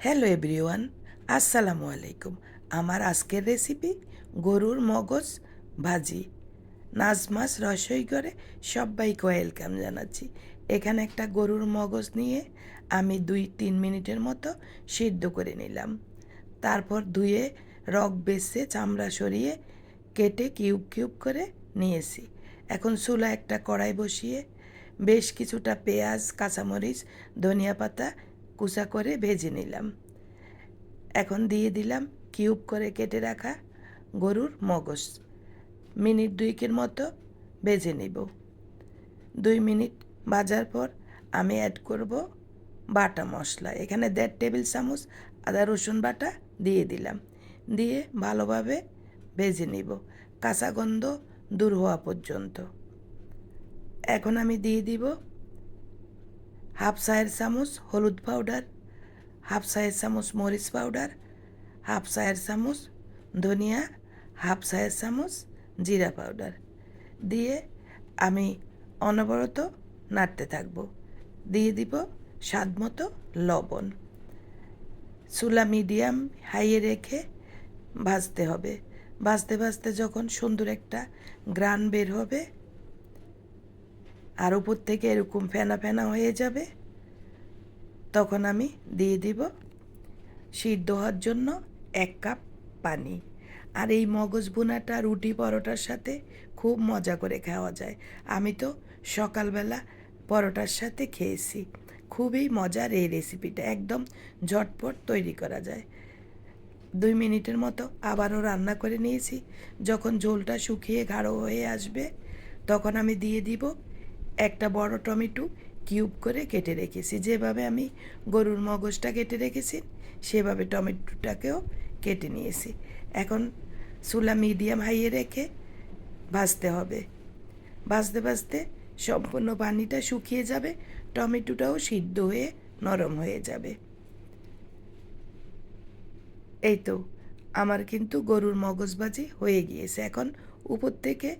Hello everyone আসসালামু আলাইকুম আমার আজকের রেসিপি গরুর মগজ ভাজি নাজমাস রসই করে সবাইকে ওয়েলকাম জানাচ্ছি এখানে একটা গরুর মগজ নিয়ে আমি দুই তিন মিনিটের মতো সিদ্ধ করে নিলাম তারপর ধুয়ে রক বেছে চামড়া সরিয়ে কেটে কিউব কিউব করে নিয়েছি এখন চুলা একটা কড়াই বসিয়ে বেশ কিছুটা পেঁয়াজ কাঁচামরিচ ধনিয়া পাতা কুচা করে ভেজে নিলাম। এখন দিয়ে দিলাম কিউব করে কেটে রাখা গরুর মগজ। মিনিট দুইকের মতো ভেজে নিব। দুই মিনিট ভাজার পর আমি অ্যাড করব বাটা মশলা। এখানে দেড় টেবিল চামচ আদা রসুন বাটা দিয়ে দিলাম। দিয়ে ভালোভাবে ভেজে নিব। কাঁচা গন্ধ দূর হওয়া পর্যন্ত। এখন আমি দিয়ে দিব হাফ চায়ের চামচ হলুদ পাউডার হাফ চায়ের চামচ মরিচ পাউডার হাফ চায়ের চামচ ধনিয়া, হাফ চায়ের চামচ জিরা পাউডার দিয়ে আমি অনবরত নাড়তে থাকব। দিয়ে দিব স্বাদ মতো লবণ। চুলা মিডিয়াম হাইয়ে রেখে ভাজতে হবে। ভাজতে ভাজতে যখন সুন্দর একটা গ্রান বের হবে আর উপর থেকে এরকম ফেনা ফেনা হয়ে যাবে, তখন আমি দিয়ে দিব সিদ্ধ হওয়ার জন্য এক কাপ পানি। আর এই মগজ বোনাটা রুটি পরোটার সাথে খুব মজা করে খাওয়া যায়। আমি তো সকালবেলা পরোটার সাথে খেয়েছি। খুবই মজার এই রেসিপিটা একদম ঝটপট তৈরি করা যায়। দুই মিনিটের মতো আবারও রান্না করে নিয়েছি। যখন ঝোলটা শুকিয়ে গাঢ় হয়ে আসবে, তখন আমি দিয়ে দিব একটা বড় টমেটো কিউব করে কেটে রেখেছি। যেভাবে আমি গরুর মগজটা কেটে রেখেছি, সেভাবে টমেটোটাকেও কেটে নিয়েছি। এখন চুলা মিডিয়াম হাইয়ে রেখে ভাজতে হবে। ভাজতে ভাজতে সম্পূর্ণ পানিটা শুকিয়ে যাবে, টমেটোটাও সিদ্ধ হয়ে নরম হয়ে যাবে। এই তো, আমার কিন্তু গরুর মগজ ভাজি হয়ে গিয়েছে। এখন উপর থেকে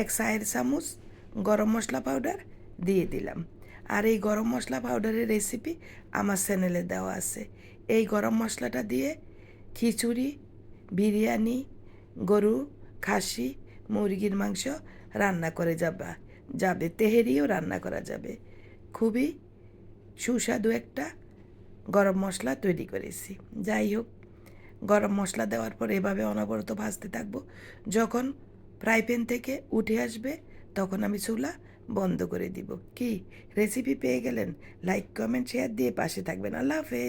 এক চায়ের চামচ গরম মশলা পাউডার দিয়ে দিলাম। আর এই গরম মশলা পাউডারের রেসিপি আমার চ্যানেলে দেওয়া আছে। এই গরম মশলাটা দিয়ে খিচুড়ি, বিরিয়ানি, গরু, খাসি, মুরগির মাংস রান্না করে যাবা। যাবে, তেহেরিও রান্না করা যাবে। খুবই সুস্বাদু একটা গরম মশলা তৈরি করেছি। যাই হোক, গরম মশলা দেওয়ার পর এভাবে অনবরত ভাজতে থাকব। যখন ফ্রাই প্যান থেকে উঠে আসবে তখন আমি চুলা বন্ধ করে দিব। কি? রেসিপি পেয়ে গেলেন? লাইক কমেন্ট শেয়ার দিয়ে পাশে থাকবেন। আল্লাহ হাফেজ।